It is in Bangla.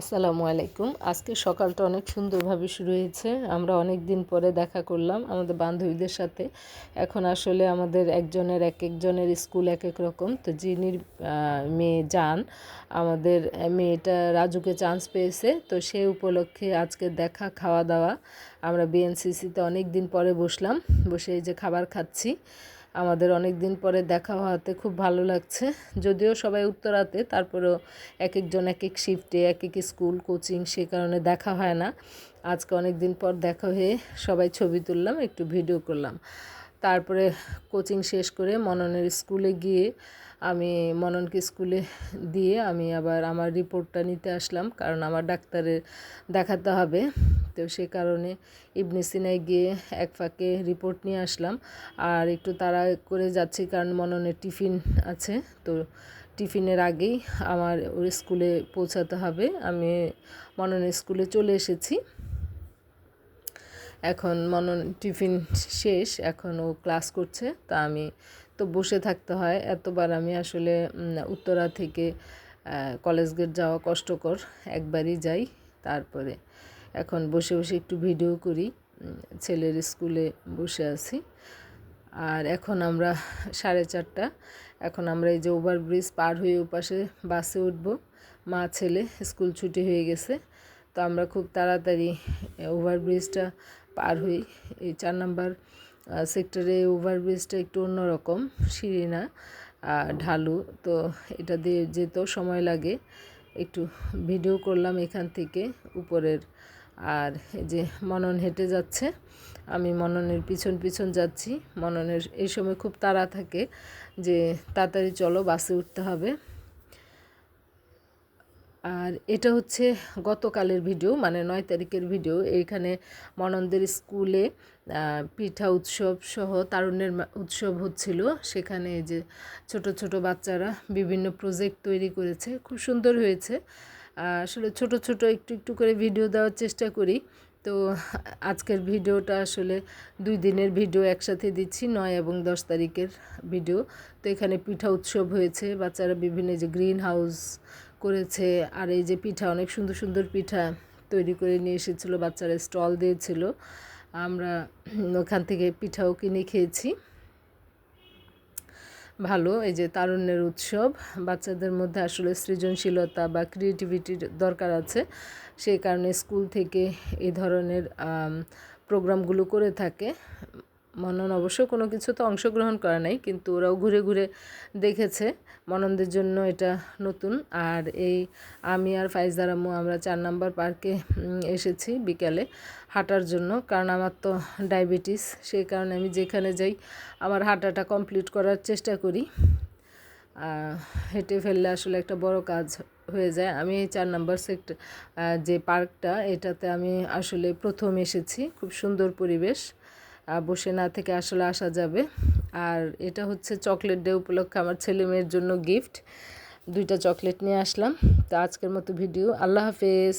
আসসালামু আলাইকুম। আজকে সকালটা অনেক সুন্দরভাবে শুরু হয়েছে। আমরা অনেক দিন পরে দেখা করলাম আমাদের বান্ধবীদের সাথে। এখন আসলে আমাদের একজনের এক একজনের স্কুল এক এক রকম। তো জিনির মেয়ে যান, আমাদের মেয়েটা রাজুকে চান্স পেয়েছে। তো সে উপলক্ষে আজকে দেখা, খাওয়া দাওয়া আমরা বিএনসিসিতে অনেক দিন পরে বসলাম। বসে এই যে খাবার খাচ্ছি। আমাদের অনেক দিন পরে দেখা হওয়াতে খুব ভালো লাগছে। যদিও সবাই উত্তরাতে, তারপরেও এক একজন এক এক শিফটে এক এক স্কুল কোচিং সে কারণে দেখা হয় না। আজকে অনেক দিন পর দেখা হয়ে সবাই ছবি তুললাম, একটু ভিডিও করলাম। তারপরে কোচিং শেষ করে মননের স্কুলে গিয়ে আমি মননকে স্কুলে দিয়ে আমি আবার আমার রিপোর্টটা নিতে আসলাম, কারণ আমার ডাক্তারের দেখাতে হবে। তো সে কারণে ইবনে সিনায় গিয়ে এক ফাঁকে রিপোর্ট নিয়ে আসলাম। আর একটু তাড়া করে যাচ্ছি কারণ মননের টিফিন আছে। তো টিফিনের আগেই আমার ওর স্কুলে পৌঁছাতে হবে। আমি মননের স্কুলে চলে এসেছি। এখন মনন টিফিন শেষ, এখন ও ক্লাস করছে, তা আমি, তো বসে থাকতে হয়। এতবার আমি আসলে উত্তরা থেকে কলেজ গেট যাওয়া কষ্টকর। একবারই যাই, তারপরে এখন বসে বসে একটু ভিডিও করি। ছেলের স্কুলে বসে আছি। আর এখন আমরা সাড়ে চারটা। এখন আমরা এই যে ওভারব্রিজ পার হয়ে ওপাশে বাসে উঠবো। মা, ছেলে, স্কুল ছুটি হয়ে গেছে। তো আমরা খুব তাড়াতাড়ি ওভারব্রিজটা পার হই। এই চার নাম্বার সেক্টরে ওভারব্রিজটা একটু অন্যরকম, সিঁড়ি না ঢালু। তো এটা দিয়ে যেতেও সময় লাগে। একটু ভিডিও করলাম এখান থেকে, উপরের আর এই যে মনন হেঁটে যাচ্ছে, আমি মননের পিছন পিছন যাচ্ছি। মননের এই সময় খুব তাড়া থাকে যে তাড়াতাড়ি চলো, বাসে উঠতে হবে। আর এটা হচ্ছে গতকালের ভিডিও মানে নয় তারিখের ভিডিও। এইখানে মনন্দের স্কুলে পিঠা উৎসব সহ তারুণ্যের উৎসব হচ্ছিল। সেখানে যে ছোট ছোট বাচ্চারা বিভিন্ন প্রজেক্ট তৈরি করেছে। খুব সুন্দর হয়েছে। আসলে ছোট ছোট একটু একটু করে ভিডিও দেওয়ার চেষ্টা করি। তো আজকের ভিডিওটা আসলে দুই দিনের ভিডিও একসাথে দিচ্ছি, নয় এবং দশ তারিখের ভিডিও তো এখানে পিঠা উৎসব হয়েছে, বাচ্চারা বিভিন্ন যে গ্রিন হাউস করেছে, আর এই যে পিঠা, অনেক সুন্দর সুন্দর পিঠা তৈরি করে নিয়ে এসেছিল, বাচ্চারা স্টল দিয়েছিল। আমরা ওখান থেকে পিঠাও কিনে খেয়েছি। ভালো, এই যে তারুণ্যের উৎসব। বাচ্চাদের মধ্যে আসলে সৃজনশীলতা বা ক্রিয়েটিভিটির দরকার আছে। সেই কারণে স্কুল থেকে এই ধরনের প্রোগ্রামগুলো করে থাকে। মনন অবশ্য কোনো কিছুতে অংশগ্রহণ করা নাই, কিন্তু ওরাও ঘুরে ঘুরে দেখেছে মননদের জন্য এটা নতুন। আর এই আমি আর ফাইজার আম্মু আমরা চার নাম্বার পার্কে এসেছি বিকালে হাঁটার জন্য, কারণ আমার তো ডায়াবেটিস, সেই কারণে আমি যেখানে যাই আমার হাঁটাটা কমপ্লিট করার চেষ্টা করি। হেঁটে ফেললে আসলে একটা বড় কাজ হয়ে যায়। আমি এই চার নাম্বার সেক্টর যে পার্কটা, এটাতে আমি আসলে প্রথম এসেছি, খুব সুন্দর পরিবেশ। বসে না থেকে আসলে আসা যাবে। আর এটা হচ্ছে চকলেট ডে উপলক্ষে আমার ছেলে মেয়ের জন্য গিফট। দুইটা চকলেট নিয়ে আসলাম। তো আজকের মতো ভিডিও। আল্লাহ হাফেজ।